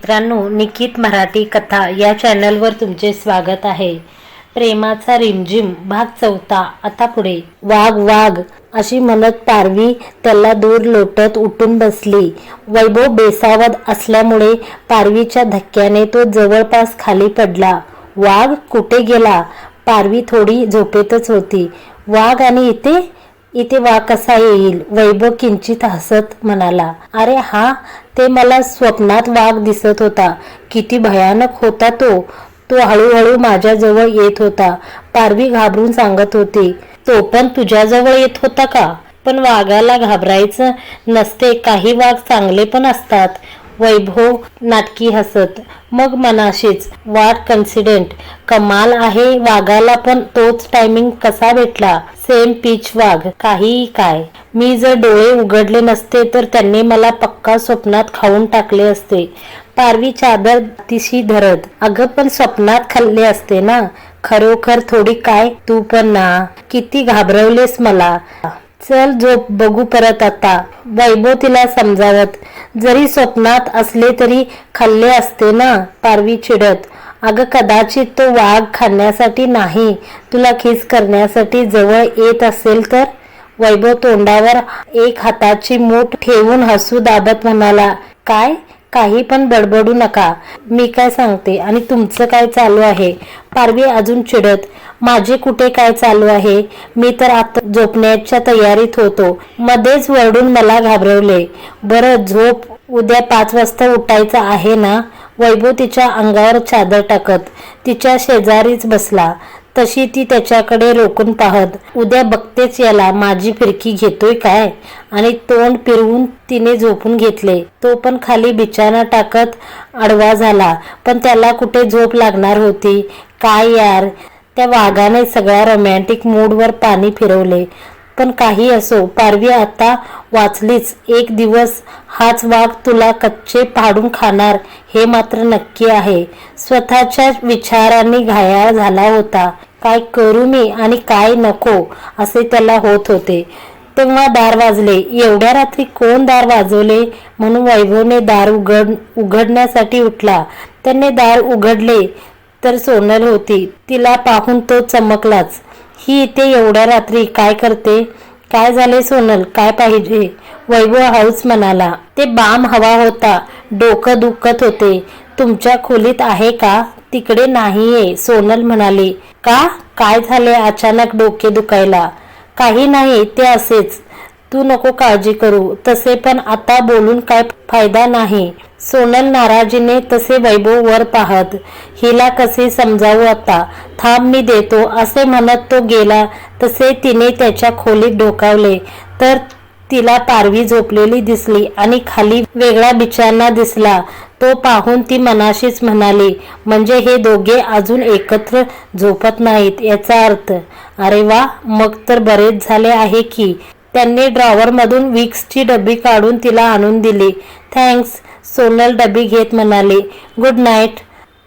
मित्रांनो निकित मराठी कथा या चॅनलवर तुमचे स्वागत आहे. प्रेमाचा रिमझिम भाग चौथा आता पुढे. वाघ वाघ अशी म्हणत पारवी त्याला दूर लोटत उठून बसली. वैभव बेसावत असल्यामुळे पारवीच्या धक्क्याने तो जवळपास खाली पडला. वाघ कुठे गेला? पारवी थोडी झोपेतच होती. वाघ आणि इथे? इथे वाघ कसा येईल? वैभव किंचित हसत म्हणाला. अरे हा ते मला स्वप्नात वाघ दिसत होता. किती भयानक होता तो. तो हळूहळू माझ्याजवळ येत होता. पारवी घाबरून सांगत होती तो पण तुझ्याजवळ येत होता का? पण वाघाला घाबरायचं नसते. काही वाघ चांगले पण असतात. वैभव नाटकी हसत. मग मनाशीच वाट कन्सिडेंट. कमाल आहे वाघाला पण तोच टायमिंग कसा भेटला? सेम पिच वाघ काही काय? मी जर डोळे उघडले नसते तर त्यांनी मला पक्का स्वप्नात खाऊन टाकले असते. पारवी चादर तिशी धरत. अगं पण स्वप्नात खाल्ले असते ना? खरोखर थोडी काय? तू पण ना. किती घाबरवलेस मला. चल झोप बघू परत आता. वैभव तिला समजावत जरी स्वप्नात असले तरी खाल्ले असते ना पारवी चिडत. अगं कदाचित तो वाघ खाण्यासाठी नाही तुला खिस करण्यासाठी जवळ येत असेल तर? वैभव तोंडावर एक हाताची मूठ ठेवून हसू दाबत म्हणाला काय? काही पण बडबडू नका. मी काय सांगते आणि तुमचं काय चालू आहे? पारवी अजून चिडत माझे कुठे काय चालू आहे? मी तर आता झोपण्याच्या तयारीत होतो. मध्येच वरडून मला घाबरवले. बरं झोप उद्या पाच वाजता उठायचं आहे ना? वैभव तिच्या अंगावर चादर टाकत तिच्या शेजारीच बसला. तशी ती त्याच्याकडे रोखून पाहत उद्या बघतेच याला माझी फिरकी घेतोय काय? आणि तोंड फिरवून तिने झोपून घेतले. तो पण खाली बिछाना टाकत आडवा झाला. पण त्याला कुठे झोप लागणार होती? काय यार? त्या वाघाने सगळ्या रोमॅन्टिक मूडवर पाणी फिरवले. पण काही असो पारवी आता वाचलीच एक दिवस हाच वाघ तुला कच्चे पाडून खाणार हे मात्र नक्की आहे. स्वतःच्या विचारांनी घायाळ झाला होता. काय करू मी आणि काय नको असे त्याला होत होते. तेव्हा दार वाजले. एवढ्या रात्री कोण दार वाजवले? म्हणून वैभवने दार उघड उघडण्यासाठी उठला. त्याने दार उघडले. तर सोनल होती. तिला पाहून तो चमकलाच. ही इथे एवढ्या रात्री काय करते? काय झाले सोनल? काय पाहिजे? वैभव हाऊस म्हणाला. ते बाम हवा होता. डोकं दुखत होते. तुमच्या खोलीत आहे का? तिकडे नाहीये सोनल म्हणाली. का? काय झाले? अचानक डोके दुखायला. काही नाही ते असेच. तू नको काळजी करू. तसे पण आता बोलून काय फायदा नाही. सोनल नाराजीने तसे वैभव वर पाहत हिला कसे समजावू आता? थांब मी देतो. असे म्हणत तो गेला. तसे तिने त्याच्या खोलीत डोकावले. तर तिला पारवी झोपलेली दिसली आणि खाली वेगळा बिछाना दिसला. तो पाहून ती मनाशीच म्हणाली म्हणजे हे दोघे अजून एकत्र झोपत नाहीत याचा अर्थ. अरे वा मग तर बरेच झाले आहे की. त्यांनी ड्रॉवरमधून विक्सची डबी काढून तिला आणून दिली. थँक्स सोनल डबी घेत म्हणाली. गुड नाईट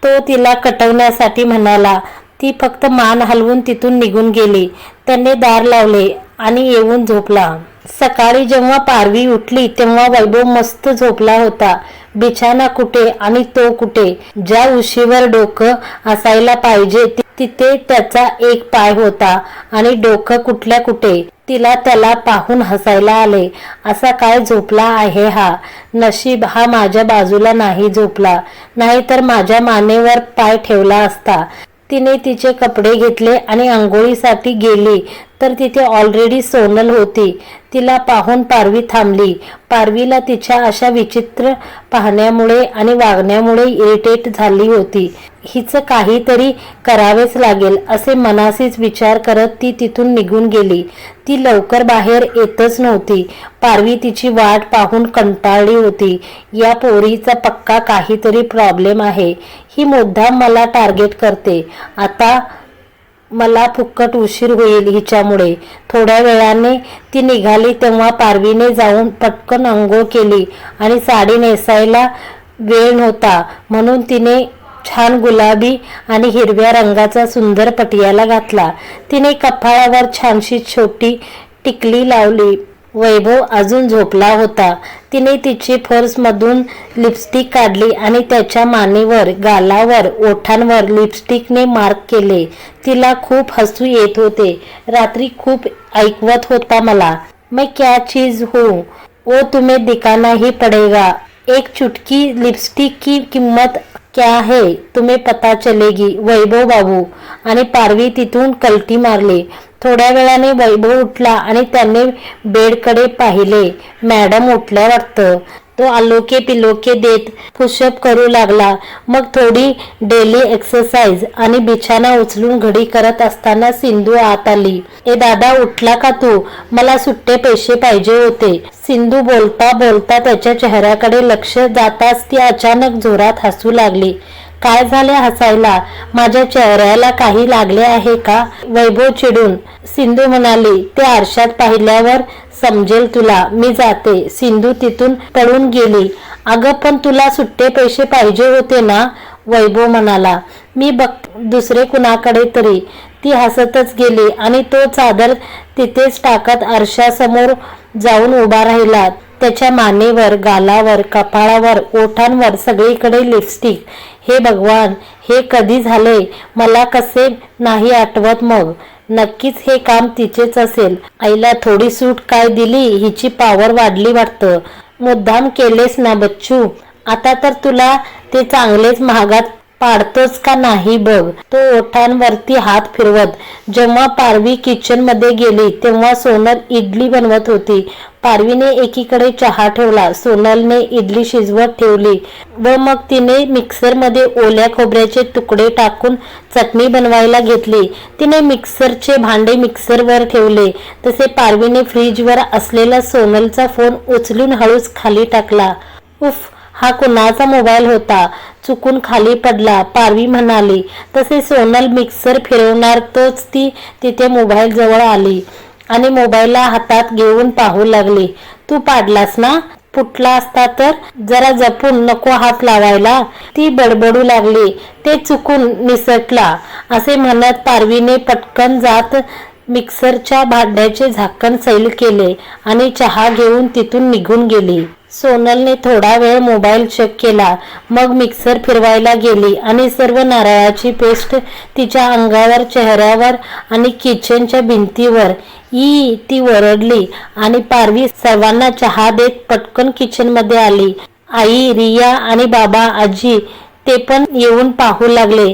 तो तिला कटवण्यासाठी म्हणाला. ती फक्त मान हलवून तिथून निघून गेली. त्यांनी दार लावले आणि येऊन झोपला. सकाळी जेव्हा पारवी उठली तेव्हा वैभव मस्त झोपला होता. बिछाना कुठे आणि तो कुठे? ज्या उशीवर डोकं असायला पाहिजे तिथे त्याचा एक पाय होता आणि डोकं कुठल्या कुठे? तिला त्याला पाहून हसायला आले. असा काय झोपला आहे हा? नशीब हा माझ्या बाजूला नाही झोपला. नाहीतर माझ्या मानेवर पाय ठेवला असता. तिने तिचे कपडे घेतले आणि आंघोळीसाठी गेली. तर तिथे ऑलरेडी सोनल होती. तिला पाहून पारवी थांबली. पारवीला तिच्या अशा विचित्र पाहण्यामुळे आणि वागण्यामुळे इरिटेट झाली होती. हिचं काहीतरी करावेच लागेल असे मनासीच विचार करत ती तिथून निघून गेली. ती लवकर बाहेर येतच नव्हती. पारवी तिची वाट पाहून कंटाळली होती. या पोरीचा पक्का काहीतरी प्रॉब्लेम आहे. ही मुद्दाम मला टार्गेट करते. आता मला फुक्कट उशीर होईल हिच्यामुळे. थोड्या वेळाने ती निघाली तेव्हा पारवीने जाऊन पटकन अंघोळ केली आणि साडी नेसायला वेळ नव्हता. म्हणून तिने छान गुलाबी आणि हिरव्या रंगाचा सुंदर पटियाला घातला. तिने कपाळावर छानशी छोटी टिकली लावली. वैभव अजून झोपला होता. तिने तिची पर्समधून लिपस्टिक काढली आणि त्याच्या मानेवर गालावर ओठांवर लिपस्टिकने मार्क केले. तिला खूप हसू येत होते. रात्री खूप ऐकवत होता मला. मैं क्या चीज हूँ? वो तुम्हें दिखाना ही पड़ेगा. एक चुटकी लिपस्टिक की किंमत क्या है? तुम्हें पता चलेगी वैभव बाबू. आणि पारवी तिथून कलटी मारली. थोड्या वेळाने वैभव उठला आणि त्याने बेडकडे पाहिले. मॅडम उठल्या वाटतं तो आलोके पिलोके देत पुशअप करू लागला. मग थोडी डेली एक्सरसाइज आणि बिछाना उचलून घडी करत असताना सिंधू आत आली. ए दादा उठला का तू? मला सुट्टे पैसे पाहिजे होते. सिंधू बोलता बोलता त्याच्या चेहऱ्याकडे लक्ष जाताच ती अचानक जोरात हसू लागली. काय झाले हसायला? माझ्या चेहऱ्याला काही लागले आहे का? वैभव चिडून सिंधू म्हणाली ते आरशात पाहिल्यावर समजेल तुला. मी जाते. सिंधू तिथून पळून गेली. अगं पण तुला सुट्टे पैसे पाहिजे होते ना? वैभव म्हणाला. मी बघ दुसरे कुणाकडे तरी. ती हसतच गेली आणि तो चादर तिथेच टाकत आरशासमोर जाऊन उभा राहिला. त्याच्या मानेवर गालावर कपाळावर ओठांवर सगळीकडे लिपस्टिक हे भगवान हे कधी झाले? मला कसे नाही आठवत मग. नक्कीच हे काम तिचेच असेल. आईला थोडी सूट काय दिली हिची पावर वाढली वाटतं. मुद्दाम केलेस ना बच्चू? आता तर तुला ते चांगलेच महागात पाडतोच का नाही बघ. तो ओठांवरती हात फिरवत जेव्हा पारवी किचनमध्ये गेली तेव्हा सोनल इडली बनवत होती. पारवीने एकीकडे चहा ठेवला सोनलने इडली शिजवत ठेवली व मग तिने मिक्सरमध्ये ओल्या खोबऱ्याचे तुकडे टाकून चटणी बनवायला घेतली. तिने मिक्सरचे भांडे मिक्सरवर ठेवले. तसे पारवीने फ्रीजवर असलेला सोनलचा फोन उचलून हळूच खाली टाकला. उफ हा कुणाचा मोबाईल होता? चुकून खाली पडला पारवी म्हणाली. तसे सोनल मिक्सर फिरवणार तोच ती तिथे मोबाईल जवळ आली आणि मोबाईलला हातात घेऊन पाहू लागली. तू पाडलास ना? फुटला असता तर? जरा जपून नको हात लावायला. ती बडबडू लागली. ते चुकून निसटला असे म्हणत पारवीने पटकन जात मिक्सरच्या भांड्याचे झाकण सैल केले आणि चहा घेऊन तिथून निघून गेली. सोनलने थोडा वेळ मोबाईल चेक केला. मग मिक्सर फिरवायला गेली आणि सर्व नारळाची पेस्ट तिच्या अंगावर चेहऱ्यावर आणि किचनच्या भिंतीवर. ई ती वरडली आणि पारवी सर्वांना चहा देत पटकन किचनमध्ये आली. आई रिया आणि बाबा आजी ते पण येऊन पाहू लागले.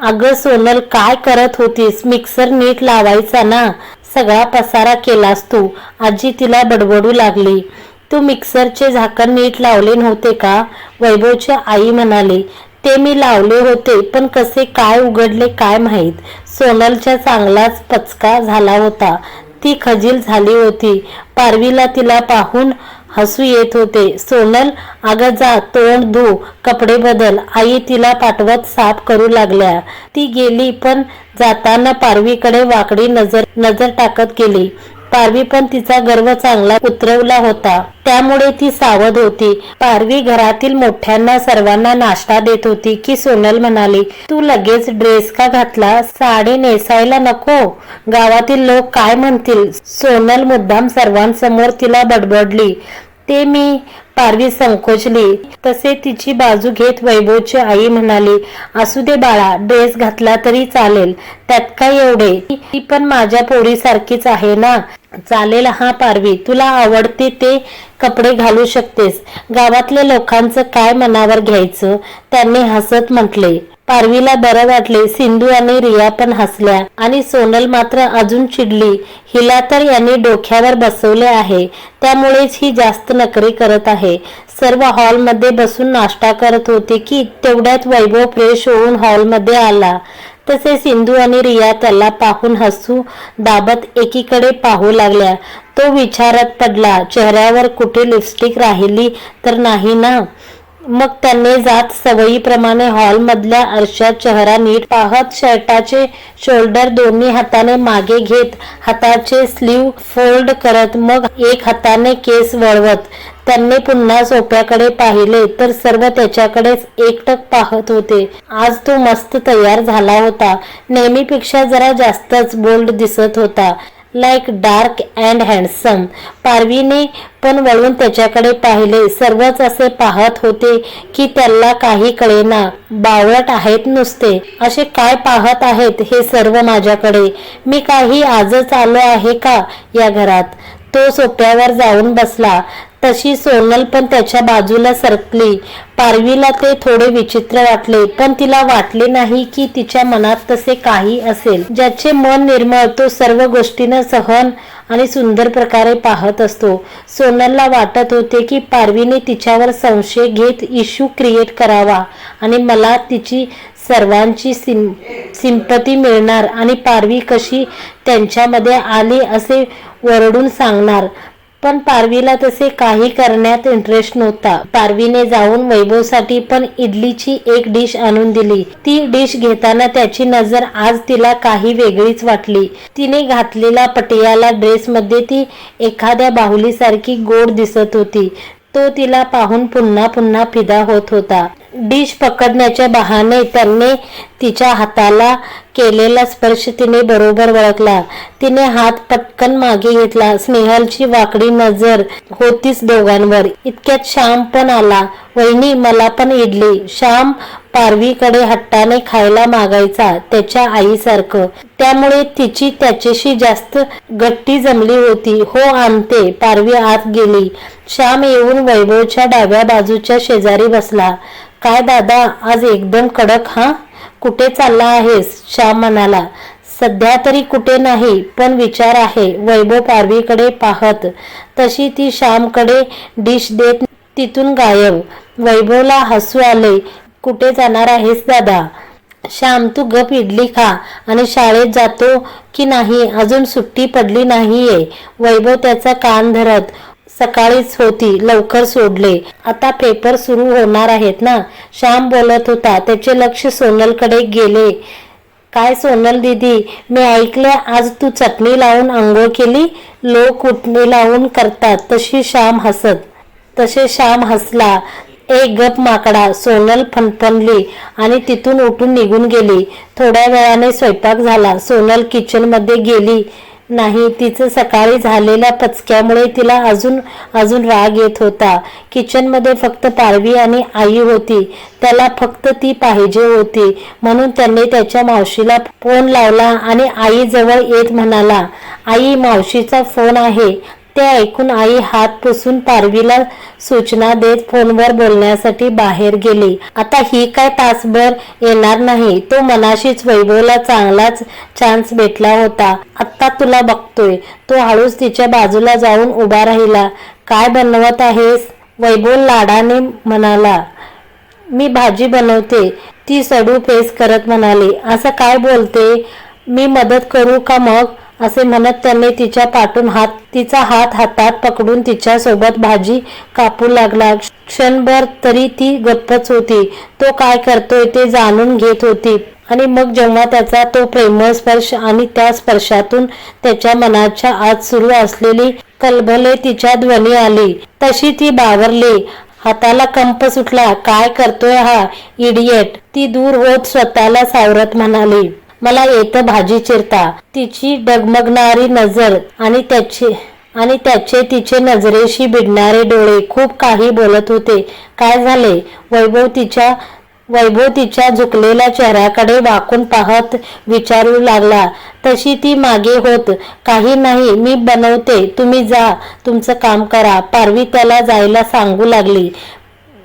अगं सोनल काय करत होतीस? मिक्सर नीट लावायचा ना? सगळा पसारा केलास तू. आजी तिला बडबडू लागली. तू मिक्सरचे झाकण नीट लावले नव्हते का? वैभवची आई म्हणाली ते मी लावले होते पण कसे काय उघडले काय माहीत? सोनलच्या चांगलाच पचका झाला होता. ती खजील झाली होती. पारवीला तिला पाहून हसू येत होते. सोनल अगं जा तोंड धू कपडे बदल. आई तिला पाठवत साफ करू लागल्या. ती गेली पण जाताना पारवीकडे वाकडी नजर नजर टाकत गेली. पारवी पण तिचा गर्व चांगला उतरवला होता. त्यामुळे ती सावध होती. पारवी घरातील मोठ्यांना सर्वांना नाश्ता देत होती की सोनल म्हणाली तू लगेच ड्रेस का घातला? साडी नेसायला नको. गावातील लोक काय म्हणतील? सोनल मुद्दाम सर्वांसमोर तिला बडबडली. ते मी पारवी संकोचली. तसे तिची बाजू घेत वैभवची आई म्हणाली असू दे बाळा ड्रेस घातला तरी चालेल. त्यात काय एवढे? ती पण माझ्या पोरीसारखीच आहे ना. चालेल हा पारवी. तुला आवडते ते कपडे घालू शकतेस. गावातल्या लोकांचं काय मनावर घ्यायचं? त्यांनी हसत म्हटले. पारवीला बरं वाटले. सिंधू आणि रिया पण हसल्या आणि सोनल मात्र अजून चिडली. हिला तर यांनी डोक्यावर बसवले आहे. त्यामुळेच ही जास्त नकरी करत आहे. सर्व हॉलमध्ये बसून नाश्ता करत होते की तेवढ्यात वैभव फ्रेश होऊन हॉलमध्ये आला. तसे सिंधू आणि रिया त्याला पाहून हसू दाबत एकीकडे पाहू लागल्या. तो विचारात पडला चेहऱ्यावर कुठे लिपस्टिक राहिली तर नाही ना? मग त्यांनी जात सवयीप्रमाणे हॉलमधल्या आरशात चेहरा नीट पाहत शर्टाचे शोल्डर दोन्ही हाताने मागे घेत हाताचे स्लीव फोल्ड करत मग एक हाताने केस वळवत. त्यांनी पुन्हा सोप्याकडे पाहिले तर सर्व त्याच्याकडेच एकटक पाहत होते. आज तो मस्त तयार झाला होता. नेहमीपेक्षा जरा जास्तच बोल्ड दिसत होता. लाईक डार्क अँड हँडसम पारवीने पण वळून त्याच्याकडे पाहिले. सर्वच असे पाहत होते की त्याला काही कळेना. बावळट आहेत नुसते. असे काय पाहत आहेत हे सर्व माझ्याकडे? मी काही आजच आलो आहे का या घरात? तो सोप्यावर जाऊन बसला. तशी सोनल पण त्याच्या बाजूला सरकली. पारवीला ते थोडे विचित्र वाटले पण तिला वाटले नाही की तिच्या मनात तसे काही असेल. ज्याचे मन निर्मळ तो सर्व गोष्टींना सहन आणि सुंदर प्रकारे पाहत असतो. सोनलला वाटत होते की पारवीने तिच्यावर संशय घेत इश्यू क्रिएट करावा आणि मला तिची सर्वांची सिम सिंपती मिळणार आणि पारवी कशी त्यांच्यामध्ये आली असे वरडून सांगणार. पण पारवीला तसे काही करण्यात इंटरेस्ट नव्हता. पारवीने जाऊन वैभवसाठी पण इडलीची एक डिश आणून दिली. ती डिश घेताना त्याची नजर आज तिला काही वेगळीच वाटली. तिने घातलेला पटियाला ड्रेसमध्ये ती एखाद्या बाहुलीसारखी गोड दिसत होती. तो तिला पाहून पुन्हा पुन्हा फिदा होत होता. डिश पकडण्याच्या बहाने त्यांनी तिच्या हाताला केलेला स्पर्श तिने बरोबर ओळखला. तिने हात पटकन मागे घेतला. स्नेहलची वाकडी नजर होतीच दोघांवर. इतक्यात श्याम पण आला. वहिनी मला पण इडली. श्याम पारवीकडे हट्टाने खायला मागायचा त्याच्या आईसारखं. त्यामुळे तिची त्याच्याशी जास्त गट्टी जमली होती. हो आणते. पारवी आत गेली. श्याम येऊन वैभवच्या डाव्या बाजूच्या शेजारी बसला. काय दादा आज एकदम कडक हा? कुठे चालला आहेस? श्याम म्हणाला सध्या तरी कुठे नाही पण विचार आहे. वैभव पारवीकडे पाहत. तशी ती श्यामकडे डिश देत तिथून गायब. वैभवला हसू आले. कुठे जाणार आहेस दादा? श्याम तू गप इडली खा. आणि शाळेत जातो की नाही? अजून सुट्टी पडली नाहीये. वैभव त्याचा कान धरत सकाळीच होती लवकर सोडले. आता पेपर सुरू होणार आहेत ना? श्याम बोलत होता त्याचे लक्ष सोनलकडे गेले. काय सोनल दीदी मी ऐकलं आज तू चटणी लावून आंघोळ केली? लोक उठणी लावून करतात तशी श्याम हसत. तसे श्याम हसला. एक गप माकडा सोनल फणफणली आणि तिथून उठून निघून गेली. थोड्या वेळाने स्वयंपाक झाला. सोनल किचनमध्ये गेली. नाही तिचं सकाळी झालेल्या पचक्यामुळे तिला अजून अजून राग येत होता. किचनमध्ये फक्त पारवी आणि आई होती. त्याला फक्त ती पाहिजे होती. म्हणून त्यांनी त्याच्या मावशीला फोन लावला आणि आई जवळ येत म्हणाला आई मावशीचा फोन आहे. ते ऐकून आई हात पुसून पारवीला सूचना देत फोनवर बोलण्यासाठी बाहेर गेली. आता ही काय तासभर येणार नाही? तो मनाशीच वैभवला चांगलाच चान्स भेटला होता. आत्ता तुला बघतोय. तो हळूच तिच्या बाजूला जाऊन उभा राहिला. काय बनवत आहेस? वैभव लाडाने म्हणाला. मी भाजी बनवते. ती सडू फेस करत म्हणाली. असं काय बोलते? मी मदत करू का मग? असे म्हणत त्याने तिच्या पाठून हात तिचा हात हातात पकडून तिच्यासोबत भाजी कापू लागला. क्षणभर तरी ती गप्पच होती. तो काय करतोय ते जाणून घेत होती. आणि मग जेव्हा त्याचा तो प्रेमळ स्पर्श आणि त्या स्पर्शातून त्याच्या मनाच्या आत सुरू असलेली कलबले तिच्या ध्वनी आली. तशी ती बावरली. हाताला कंप सुटला. काय करतोय हा इडियट? ती दूर होत स्वतःला सावरत म्हणाली. मला येतं भाजी चिरता. तिची डगमगणारी नजर आणि त्याची आणि त्याचे तिचे नजरेशी भिडणारे डोळे खूप काही बोलत होते. काय झाले? वैभव तिच्या वैभव तिच्या झुकलेल्या चेहऱ्याकडे वाकून पाहत विचारू लागला. तशी ती मागे होत काही नाही मी बनवते. तुम्ही जा. तुमचं काम करा. पारवी त्याला जायला सांगू लागली.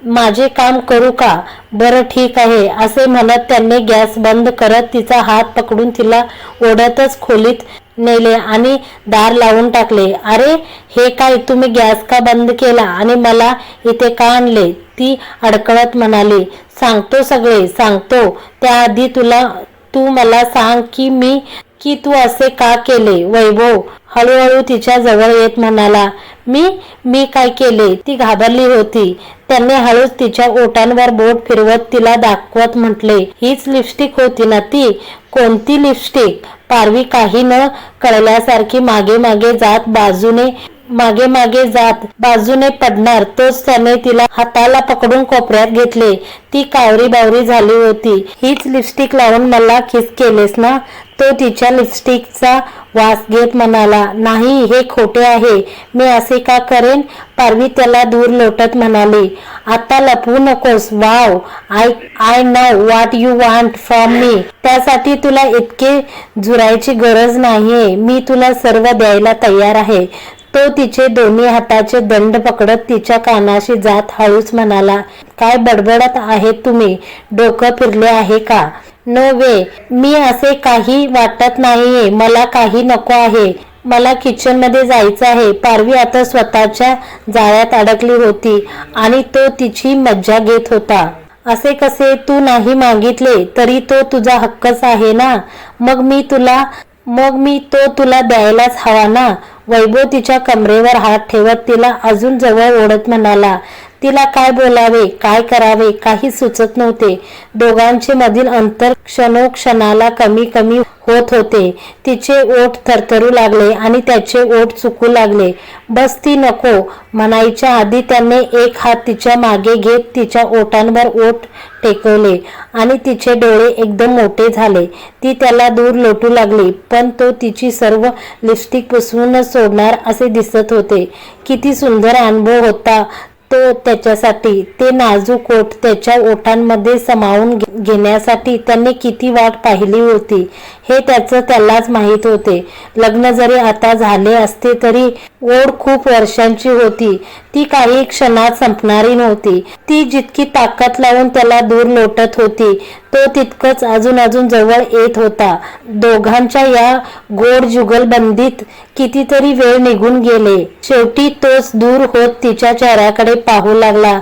माझे काम करू का? बरं ठीक आहे असे म्हणत त्यांनी गॅस बंद करत तिचा हात पकडून तिला ओढतच खोलीत नेले आणि दार लावून टाकले. अरे हे काय? तुम्ही गॅस का बंद केला? आणि मला इथे का आणले? ती अडकळत म्हणाली. सांगतो सगळे सांगतो. त्याआधी तुला तू मला सांग की मी की तू असे का केले? वैभव. हळूहळू तिच्या जवळ येत म्हणाला. मी मी काय केले? ती घाबरली होती. त्यांनी हळूच तिच्या ओठांवर बोट फिरवत तिला दाखवत म्हटले हीच लिपस्टिक होती ना ती? कोणती लिपस्टिक पारवी काही न कळल्यासारखी मागे मागे जात बाजूने मागे मागे जात बाजूने पडणार. तोच त्याने तिला हाताला पकडून कोपऱ्यात घेतले. ती कावरी बावरी झाली होती. हीच लिपस्टिक लावून मला किस केलेस ना? तो तिच्या लिपस्टिकचा वास घेत म्हणाला नाही हे खोटे आहे. मी असे का करेन? पारवी त्याला दूर लोटत म्हणाली आता लपवू नकोस. Wow. I I know what you want from me त्यासाठी तुला इतके झुरायची गरज नाहीये. मी तुला सर्व द्यायला तयार आहे. तो तिचे दोन्ही हाताचे दंड पकडत तिच्या कानाशी जात हळूच म्हणाला काय बडबडत आहेत तुम्ही? डोकं फिरले आहे का? नो वे मी असे काही वाटत नाहीये. मला काही नको आहे. मला किचनमध्ये जायचं आहे. पारवी आता स्वतःच्या जाळ्यात अडकली होती आणि तो तिची मज्जा घेत होता. असे कसे तू नाही मागितले तरी तो तुझा हक्कच आहे ना? मग मी तुला मग मी तो तुला द्यायलाच हवा ना? वैभव तिच्या कमरेवर हात ठेवत तिला अजून जवळ ओढत म्हणाला तिला काय बोलावे काय करावे काही सुचत नव्हते. दोघांचे मधील अंतर क्षणोक्षणाला कमी कमी होत होते. तिचे ओठ थरथरू लागले आणि त्याचे ओठ चुकू लागले. बस ती नको म्हणायच्या आधी त्याने एक हात तिच्यामागे घेत तिच्या ओठांवर ओठ टेकवले आणि तिचे डोळे एकदम मोठे झाले. ती त्याला दूर लोटू लागली पण तो तिची सर्व लिपस्टिक पुसवूनच सोडणार असे दिसत होते. किती सुंदर अनुभव होता तो त्याच्यासाठी ते नाजूक ओठ त्याच्या ओठांमध्ये समावून घेण्यासाठी त्यांनी किती वाट पाहिली होती. हे त्याचं त्यालाच माहीत होते. लग्न जरी आता झाले असते तरी ओढ खूप वर्षांची होती. ती काही क्षणात संपणारी नव्हती. ती जितकी ताकद लावून त्याला दूर लोटत होती तो तितकंच अजून अजून जवळ येत होता. दोघांच्या या गोड जुगलबंदीत कितीतरी वेळ निघून गेले. शेवटी तोच दूर होत तिच्या चेहऱ्याकडे पाहू लागला.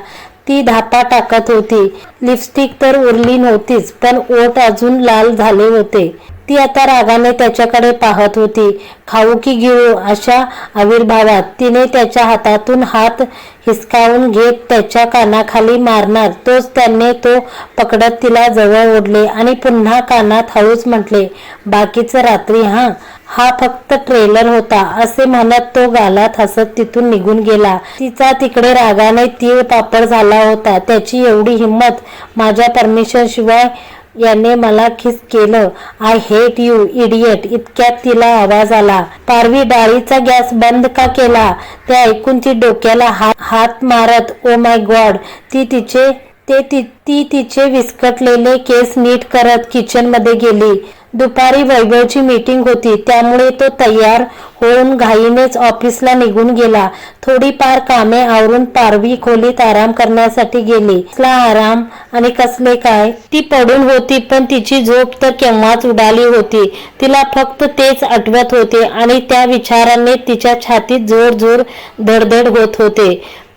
ती धापा टाकत होती. लिपस्टिक तर उरली नव्हतीच पण ओठ अजून लाल झाले होते. ती आता रागाने त्याच्याकडे पाहत होती. खाऊ की गिळू अशा आविर्भावात तिने त्याच्या हातातून हात हिसकावून घेत त्याच्या कानाखाली मारणार. तोच त्याने तो पकडत तिला जवळ ओढले आणि पुन्हा कानात हळूच म्हटले बाकीचं रात्री हा. हा फक्त ट्रेलर होता असे म्हणत तो गालात हसत तिथून निघून गेला. तिचा तिकडे रागाने तीळ पापड झाला होता. त्याची एवढी हिंमत माझ्या परमिशन शिवाय याने मला खिस केलं. आय हेट यू इडियट इतक्यात तिला आवाज आला. पारवी डाळीचा गॅस बंद का केला? ते ऐकून ती डोक्याला हात हात मारत ओ माय गॉड ती तिचे ते ती ती तिचे विस्कटलेले केस नीट करत किचनमध्ये गेली. दुपारी वैभवची मीटिंग होती. त्यामुळे तो तयार होऊन घाईनेच ऑफिसला निघून गेला. थोडीफार कामे आवरून पारवी खोलीत आराम करण्यासाठी गेली. कसला आराम आणि कसले काय? ती पडून होती पण तिची झोप तर केव्हाच उडाली होती. तिला फक्त तेच आठवत होते आणि त्या विचाराने तिच्या छातीत जोर जोर धडधड होत होते.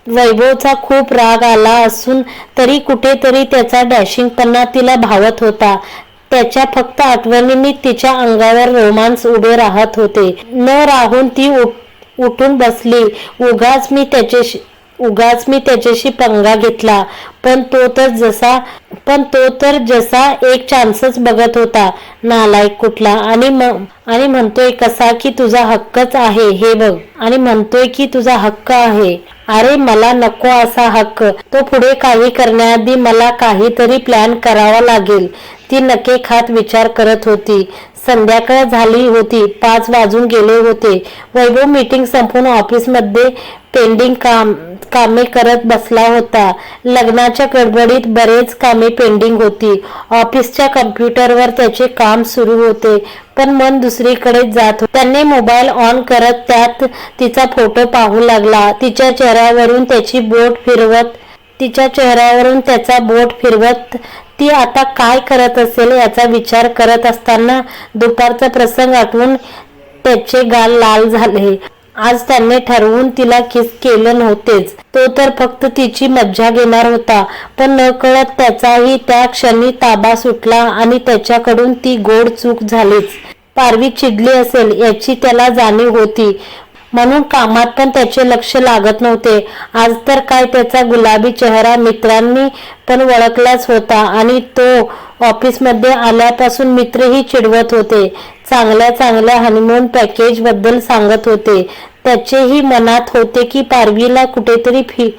वैभवचा खूप राग आला असून तरी कुठेतरी त्याचा डॅशिंगपणा तिला भावत होता. त्याच्या फक्त आठवणींनी तिच्या अंगावर रोमांस उभे राहत होते. न राहून ती उठ- उठून बसली. उगाच मी त्याच्याशी उगाच मी त्याच्याशी पंगा घेतला. पण तो तर जसा पण तो तर जसा एक चान्सच बघत होता. नालायक कुठला? आणि आणि म्हणतोय कसा की तुझा हक्कच आहे हे बघ. आणि म्हणतोय की तुझा हक्क आहे. अरे मला नको असा हक्क. तो पुढे काही करण्याआधी मला काहीतरी प्लॅन करावा लागेल. ती नके खात विचार करत होती. संध्याकाळ झाली होती. पाच वाजून गेले होते. वैभव मीटिंग संपून ऑफिसमध्ये पेंडिंग काम कामे करत बसला होता. लग्नाच्या गडबडीत बरेच कामे पेंडिंग होती. ऑफिसच्या कम्प्युटरवर त्याचे काम सुरू होते पण मन दुसरीकडे जात होते. त्याने मोबाईल ऑन करत त्यात तिचा फोटो पाहू लागला. तिच्या चेहऱ्यावरून त्याची बोट फिरवत तिच्या चेहऱ्यावरून त्याचा बोट फिरवत ती आता काय करत असेल याचा विचार करत असताना दुपारचा प्रसंग आठवून त्याचे गाल लाल झाले. आज त्याने ठरवून तिला किस केलं नव्हतेच. तो तर फक्त तिची मज्जा घेणार होता. पण नकळत त्याचाही त्या क्षणी ताबा सुटला आणि त्याच्याकडून ती गोड चूक झालीच. पारवी चिडली असेल याची त्याला जाणीव होती. म्हणून कामात पण त्याचे लक्ष लागत नव्हते. आज तर काय त्याचा गुलाबी चेहरा मित्रांनी पण ओळखलाच होता आणि तो ऑफिसमध्ये आल्यापासून मित्रही चिडवत होते. चांगल्या चांगल्या हनीमून पॅकेजबद्दल सांगत होते. त्याचेही मनात होते की पारवीला कुठेतरी फि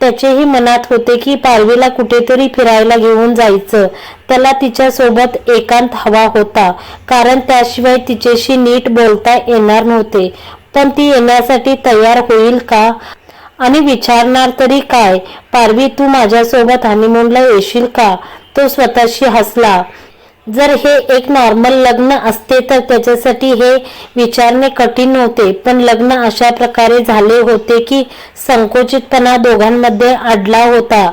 त्याचेही मनात होते की पारवीला कुठेतरी फिरायला घेऊन जायचं. त्याला तिच्या सोबत एकांत हवा होता. कारण त्याशिवाय तिच्याशी नीट बोलता येणार नव्हते. पण ती येण्यासाठी तयार होईल का? आणि विचारणार तरी काय? पारवी तू माझ्यासोबत हनीमूनला येशील का? तो स्वतःशी हसला. जर हे एक नॉर्मल लग्न असते तर त्याच्यासाठी हे विचारणे कठीण होते पण लग्न अशा प्रकारे झाले होते की संकोचितपणा दोघांमध्ये अडला होता.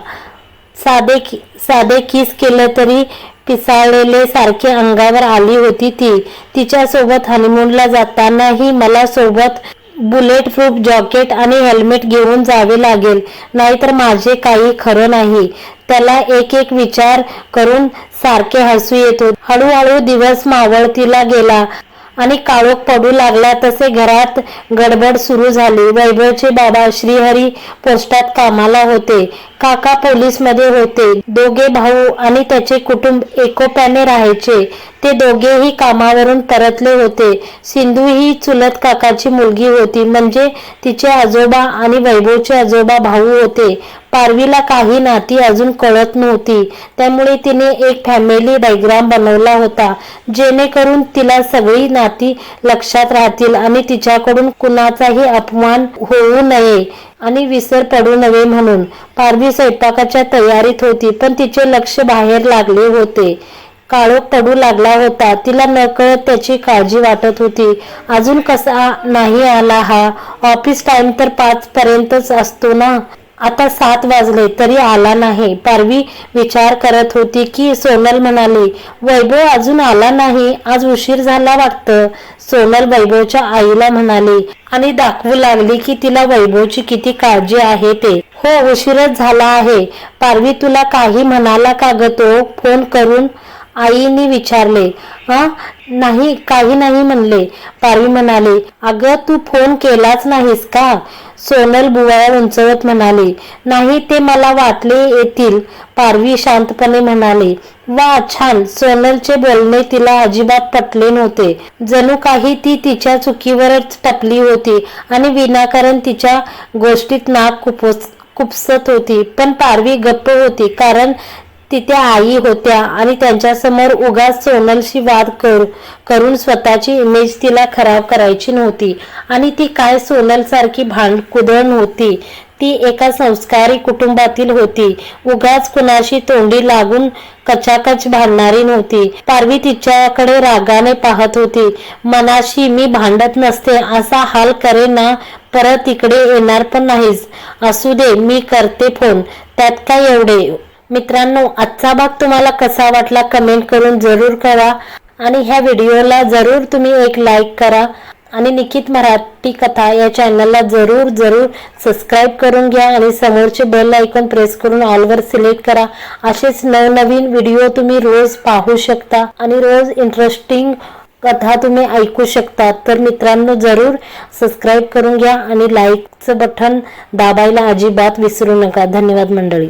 साधे साधे किस केलं तरी पिसाळलेले सारखे अंगावर आली होती ती. तिच्यासोबत हनीमूनला जातानाही मला सोबत बुलेट प्रूफ जॉकेट आणि हेल्मेट घेऊन जावे लागेल. नाहीतर माझे काही खरं नाही. त्याला एक एक विचार करून सारखे हसू येतो हळूहळू दिवस मावळतीला गेला. आणि काळोख पडू लागला तसे घरात गडबड सुरू झाली. वैभवचे बाबा श्रीहरी पोस्टात कामाला होते. काका पोलीसमध्ये होते. दोघे भाऊ आणि त्याचे कुटुंब एकोप्याने राहायचे. ते दोघेही कामावरून परतले होते. सिंधू ही चुलत काकाची मुलगी होती. म्हणजे तिचे आजोबा आणि वैभवचे आजोबा भाऊ होते. पारवीला काही नाती अजून कळत नव्हती. त्यामुळे तिने एक फॅमिली डायग्राम बनवला होता जेणेकरून तिला सगळी नाती लक्षात राहतील आणि तिच्याकडून कुणाचाही अपमान होऊ नये आणि विसर पडू नये म्हणून. पारवी स्वयंपाकाच्या तयारीत होती पण तिचे लक्ष बाहेर लागले होते. काळोख पडू लागला होता. तिला नकळत त्याची काळजी वाटत होती. अजून कसा नाही आला हा? ऑफिस टाइम तर पाच पर्यंतच असतो ना? आता सात वाजले तरी आला नाही. पारवी विचार करत होती की सोनल म्हणाली वैभव अजून आला नाही. आज उशीर झाला वाटतं. सोनल वैभवच्या आईला म्हणाली आणि दाखवू लागली की तिला वैभवची किती काळजी आहे ते. हो उशीरच झाला आहे. पारवी तुला काही म्हणाला का ग तो? फोन करून आईने विचारले हा नाही काही नाही म्हणले. पारवी म्हणाले अगं तू फोन केलाच नाहीस का? सोनल बुवाया उंचवत म्हणाले नाही ते मला वाटले येतील. पारवी शांतपणे म्हणाले वा छान सोनलचे बोलणे तिला अजिबात पटले नव्हते. जणू काही ती तिच्या चुकीवरच टपली होती आणि विनाकारण तिच्या गोष्टीत नाक कुपोस कुपसत होती. पण पारवी गप्प होती कारण तिथे आई होत्या आणि त्यांच्यासमोर उगाच सोनलशी वाद कर करून स्वतःची इमेज तिला खराब करायची नव्हती. आणि ती काय सोनलसारखी भांड भांडकुदळ नव्हती. ती एका संस्कारी कुटुंबातील होती. उगाच कुणाशी तोंडी लागून कचाकच भांडणारी नव्हती. पारवी तिच्याकडे रागाने पाहत होती. मनाशी मी भांडत नसते असा हाल करे ना परत इकडे येणार पण नाहीस. असू दे मी करते फोन त्यात काय एवढे? मित्रांनो आजचा भाग तुम्हाला कसा वाटला कमेंट करून जरूर करा आणि ह्या व्हिडिओला जरूर तुम्ही एक लाईक करा आणि निखित मराठी कथा या चॅनलला जरूर जरूर सबस्क्राईब करून घ्या आणि समोरचे बेल आयकॉन प्रेस करून ऑलवर सिलेक्ट करा. असेच नवनवीन व्हिडिओ तुम्ही रोज पाहू शकता आणि रोज इंटरेस्टिंग कथा तुम्ही ऐकू शकता. तर मित्रांनो जरूर सबस्क्राईब करून घ्या आणि लाईकचं बटन दाबायला अजिबात विसरू नका. धन्यवाद मंडळी.